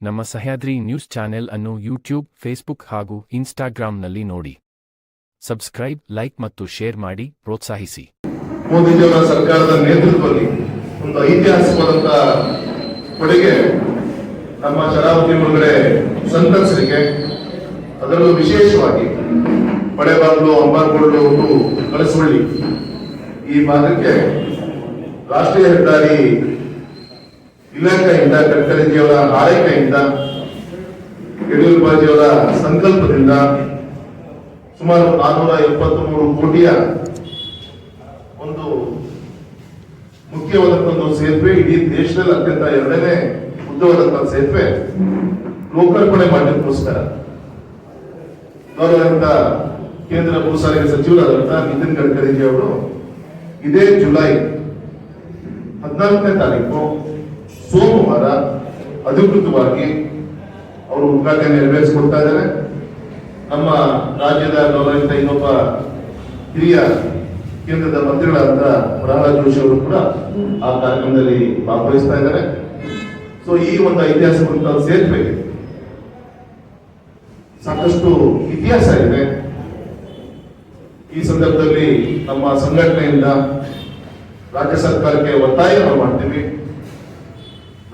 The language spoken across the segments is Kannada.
ನಮ್ಮ ಸಹ್ಯಾದ್ರಿ ನ್ಯೂಸ್ ಚಾನೆಲ್ ಅನ್ನು ಯೂಟ್ಯೂಬ್, ಫೇಸ್ಬುಕ್ ಹಾಗೂ ಇನ್ಸ್ಟಾಗ್ರಾಂನಲ್ಲಿ ನೋಡಿ. ಸಬ್ಸ್ಕ್ರೈಬ್, ಲೈಕ್ ಮತ್ತು ಶೇರ್ ಮಾಡಿ, ಪ್ರೋತ್ಸಾಹಿಸಿ. ಮೋದಿಜಿಯವರ ಸರ್ಕಾರದ ನೇತೃತ್ವದಲ್ಲಿ ಒಂದು ಐತಿಹಾಸಿಕವಾದಂತಹ ಕೊಡುಗೆ ನಮ್ಮ ಶರಾವತಿ ಒಳಗಡೆ ಸಂತರಿಸಲಿಕ್ಕೆ ಅದರಲ್ಲೂ ವಿಶೇಷವಾಗಿ ಬಳೆಬಾಗ್ಲು ಅಂಬಾರ್ಗೋಡು ಕಳಿಸಿಕೊಳ್ಳಿ ಈ ಭಾಗಕ್ಕೆ ರಾಷ್ಟ್ರೀಯ ಹೆದ್ದಾರಿ ಇಲಾಖೆಯಿಂದ ಗಡ್ಕರಿಜಿಯವರ ಆರೈಕೆಯಿಂದ, ಯಡಿಯೂರಪ್ಪಾಜಿಯವರ ಸಂಕಲ್ಪದಿಂದ ಸುಮಾರು ನಾನ್ನೂರ ಎಪ್ಪತ್ತ್ ಮೂರು ಕೋಟಿಯ ಒಂದು ಮುಖ್ಯವಾದಂತಹ ಸೇತುವೆ, ಇಡೀ ದೇಶದಲ್ಲಿ ಅತ್ಯಂತ ಎರಡನೇ ಉದ್ದವಾದಂತಹ ಸೇತುವೆ ಲೋಕಾರ್ಪಣೆ ಮಾಡಲಿಕ್ಕೋಸ್ಕರ ಗೌರವಂತ ಕೇಂದ್ರ ಭೂ ಸಾರಿಗೆ ಸಚಿವರಾದಂತ ನಿತಿನ್ ಗಡ್ಕರಿಜಿ ಅವರು ಇದೇ ಜುಲೈ ಹದಿನಾಲ್ಕನೇ ತಾರೀಕು ಸೋಮವಾರ ಅಧಿಕೃತವಾಗಿ ಅವರು ಉದ್ಘಾಟನೆ ನೆರವೇರಿಸಿಕೊಡ್ತಾ ಇದ್ದಾರೆ. ನಮ್ಮ ರಾಜ್ಯದ ಗೌರವಿತ ಇನ್ನೊಬ್ಬ ಹಿರಿಯ ಕೇಂದ್ರದ ಮಂತ್ರಿಗಳಾದ ಪ್ರಹ್ಲಾದ್ ಜೋಶಿ ಅವರು ಕೂಡ ಆ ಕಾರ್ಯಕ್ರಮದಲ್ಲಿ ಭಾಗವಹಿಸ್ತಾ ಇದ್ದಾರೆ. ಸೊ ಈ ಒಂದು ಐತಿಹಾಸಿಕ ಸೇರ್ಪೆ ಸಾಕಷ್ಟು ಇತಿಹಾಸ ಇದೆ. ಈ ಸಂದರ್ಭದಲ್ಲಿ ನಮ್ಮ ಸಂಘಟನೆಯಿಂದ ರಾಜ್ಯ ಸರ್ಕಾರಕ್ಕೆ ಒತ್ತಾಯ ಮಾಡ್ತೀವಿ.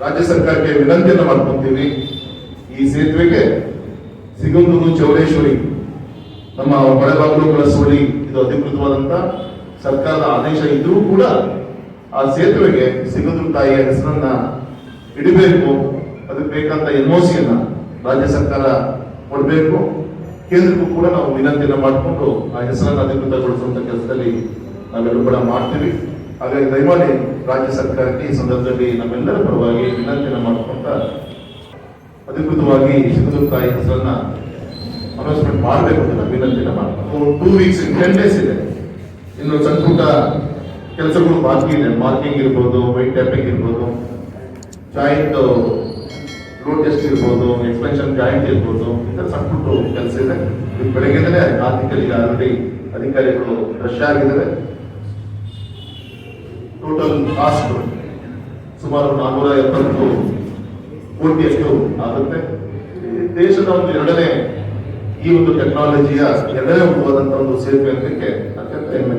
ರಾಜ್ಯ ಸರ್ಕಾರಕ್ಕೆ ವಿನಂತಿಯನ್ನು ಮಾಡ್ಕೊಂತೀವಿ ಈ ಸೇತುವೆಗೆ ಸಿಗಂದೂರು, ಚೌಡೇಶ್ವರಿ, ನಮ್ಮ ಹೊಳೆಬಾಗಿಲು ಬಳಸುವಳಿ ಇದು ಅಧಿಕೃತವಾದಂತ ಸರ್ಕಾರದ ಆದೇಶ ಇದ್ರೂ ಕೂಡ ಆ ಸೇತುವೆಗೆ ಸಿಗಂದೂರು ತಾಯಿಯ ಹೆಸರನ್ನ ಇಡಬೇಕು. ಅದಕ್ಕೆ ಬೇಕಂತ ಎನ್ಒಸಿಯನ್ನ ರಾಜ್ಯ ಸರ್ಕಾರ ಕೊಡಬೇಕು. ಕೇಂದ್ರಕ್ಕೂ ಕೂಡ ನಾವು ವಿನಂತಿಯನ್ನು ಮಾಡಿಕೊಂಡು ಆ ಹೆಸರನ್ನು ಅಧಿಕೃತಗೊಳಿಸುವಂತ ಕೆಲಸದಲ್ಲಿ ನಾವೆಲ್ಲರೂ ಕೂಡ ಮಾಡ್ತೀವಿ. ಹಾಗಾಗಿ ದಯಮಾಡಿ ರಾಜ್ಯ ಸರ್ಕಾರಕ್ಕೆ ಈ ಸಂದರ್ಭದಲ್ಲಿ ನಮ್ಮೆಲ್ಲರ ಪರವಾಗಿ ವಿನಂತಿಯನ್ನು ಮಾಡಿಕೊಂಡ ಅಧಿಕೃತವಾಗಿ ಸಿಂಧೂರು ತಾಯಿ ಹೆಸರನ್ನ ಅನೌನ್ಸ್ಮೆಂಟ್ ಮಾಡಬೇಕು ಅಂತ ವಿನಂತಿಯನ್ನು ಮಾಡ್ತೀನಿ ಟೂ ವೀಕ್ಸ್ ಟೆನ್ ಡೇಸ್ ಇದೆ. ಇನ್ನು ಸಣ್ಣ ಕೆಲಸಗಳು ಬಾಕಿ ಇದೆ. ಮಾರ್ಕಿಂಗ್ ಇರ್ಬೋದು ವೈಟ್ ಟ್ಯಾಪಿಂಗ್ ಇರ್ಬೋದು ಜಾಯಿಂಟ್ ರೋಡ್ ಟೆಸ್ಟ್ ಇರ್ಬೋದು ಎಕ್ಸ್ಪೆನ್ಷನ್ ಜಾಯಿಂಟ್ ಇರ್ಬೋದು ಇದರ ಸಣ್ಣ ಪುಟ್ಟ ಕೆಲಸ ಇದೆ. ಬೆಳಗ್ಗೆ ಆರ್ಥಿಕಲಿ ಆಲ್ರೆಡಿ ಅಧಿಕಾರಿಗಳು ರಶ್ ಆಗಿದ್ದಾರೆ. ಟೋಟಲ್ ಕಾಸ್ಟ್ ಸುಮಾರು ನಾನ್ನೂರ ಎಪ್ಪತ್ತು ಕೋಟಿಯಷ್ಟು ಆಗುತ್ತೆ. ದೇಶದ ಒಂದು ಎರಡನೇ ಈ ಒಂದು ಟೆಕ್ನಾಲಜಿಯ ಎರಡನೇ ಹೋದಂತ ಒಂದು ಸೇತುವೆ ಅಂತಕ್ಕೆ ಅತ್ಯಂತ ಹೆಮ್ಮೆ